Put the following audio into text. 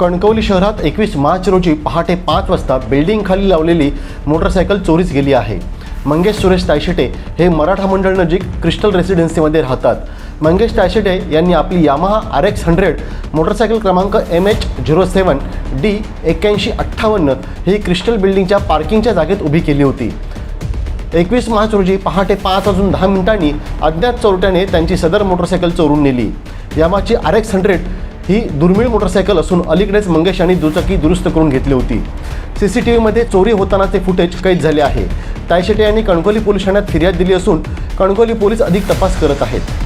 कणकवली शहरात एकवीस मार्च रोजी पहाटे पाच वाजता बिल्डिंग खाली लावलेली मोटरसायकल चोरीस गेली आहे. मंगेश सुरेश तायशेटे हे मराठा मंडळ नजीक क्रिस्टल रेसिडेन्सीमध्ये राहतात. मंगेश तायशेटे यांनी आपली Yamaha R X hundred motorcycle क्रमांक M H zero seven D एक्क्याऐंशी अठ्ठावन्न ही क्रिस्टल बिल्डिंगच्या पार्किंगच्या जागेत उभी केली होती. एकवीस मार्च रोजी पहाटे पाच वाजून दहा मिनिटांनी अज्ञात चोरट्याने त्यांची सदर मोटरसायकल चोरून नेली. यामाची आर एक्स हंड्रेड ही दुर्मिळ मोटरसायकल असून अलीकडेच मंगेश यांनी दुचाकी दुरुस्त करून घेतली होती. सी सी टी व्हीमध्ये चोरी होतानाचे फुटेज कैद झाले आहे. तायशेटे यांनी कणकोली पोलीस ठाण्यात फिर्याद दिली असून कणकोली पोलीस अधिक तपास करत आहेत.